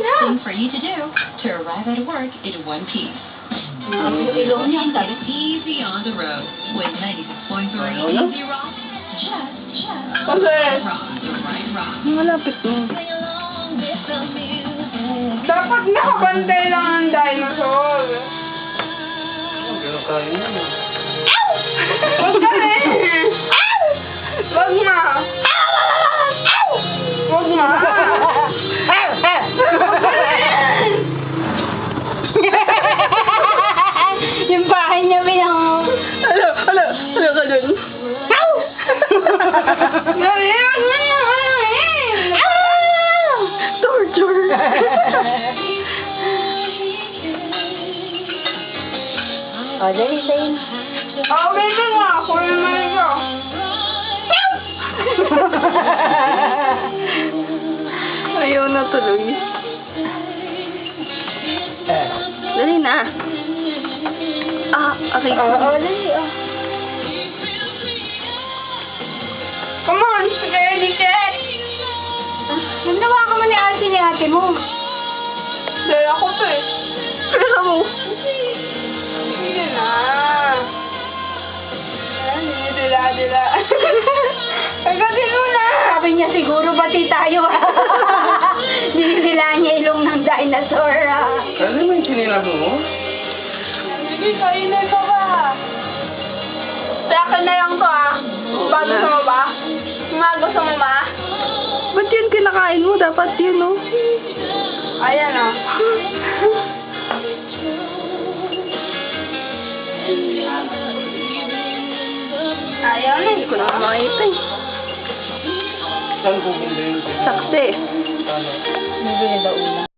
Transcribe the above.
best thing for you to do to arrive at work in one piece. Ilong niya ang Get it easy on the road with 96.3 Easy Rock. Just, just Kasi, right rock, right rock. Malapit mo. dapat nakabantay lang ang dinosaur. Ganun kain mo. O, dali, Zane. Oh, baby nga. Kuya mo ito. Ayaw na tuloy. Dali na. Ah, okay. O, o, dali, o. Come on, ready, set. Nandawa ka mo ni ate ni ate mo. Dali ako to eh. Pera mo. Dila, dila. Agatin mo na. Sabi niya siguro bati tayo. Dinila niya ilong ng dinosaur. ah. Ano mo yung sinilas mo? Sige, kainin ko ba? Sa akin na lang to ah. Ba gusto mo ba? Ma, gusto mo ma? Ba't yun kinakain mo? Dapat yun, no? Ayan oh. Ayaw na. Hindi ko na makita eh. Saan pupunta yun? Sakse. Ano? Bibili daw